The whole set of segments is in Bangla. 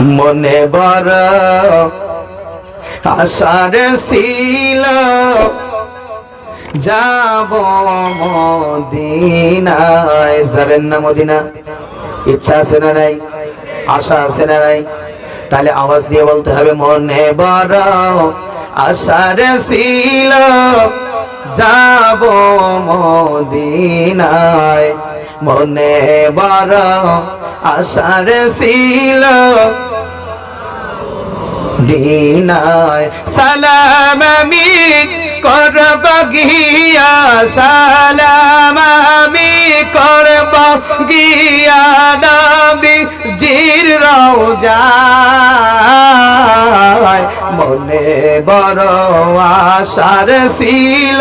মনে বড় আশার ছিল। যাব মদিনায়। যাবেন না মদিনা? ইচ্ছা আছে না নাই? আশা আছে না নাই? তাহলে আওয়াজ দিয়ে বলতে হবে, মনে বড় আশার ছিল। যাব মদিনায়। মনে বড় আশার ছিল। দিনায় সালাম আমি করব গিয়া, সালাম আমি করব গিয়া নবী জির রওজায়। মনে বড় আশার ছিল।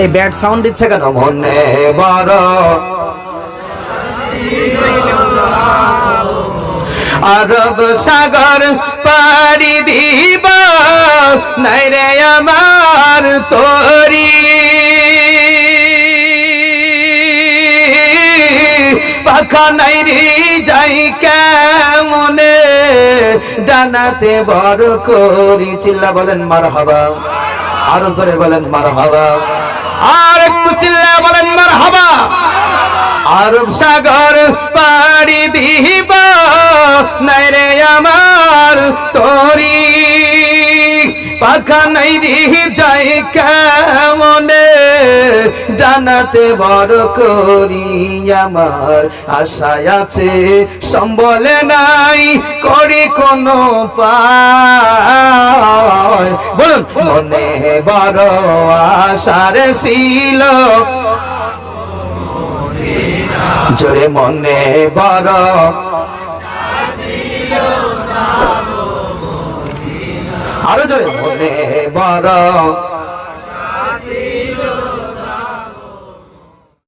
এই ব্যাড সাউন্ড দিচ্ছে কেন? মনে বড় আরব সাগর পাড়ি দিব, নাই রে আমার তোরি। পাখা নাই রে যাই কেমনে, ডানাতে বড় করি। চিল্লা বলেন মার হবা আরও জোরে বলেন মার হবা আর একটু চিল্লা বলেন মার হবা আরব সাগর পাড়ি দিব, নাই রে আমার তোরি। পাখা নাই রে, যাই কেমনে ডানাতে বড় করি, আমার আশা আছে, সম্বলে নাই। কোনো পায়। বলুন মনে বড় আশার ছিল। জোরে মনে বড় আরও জোরে মনে বড়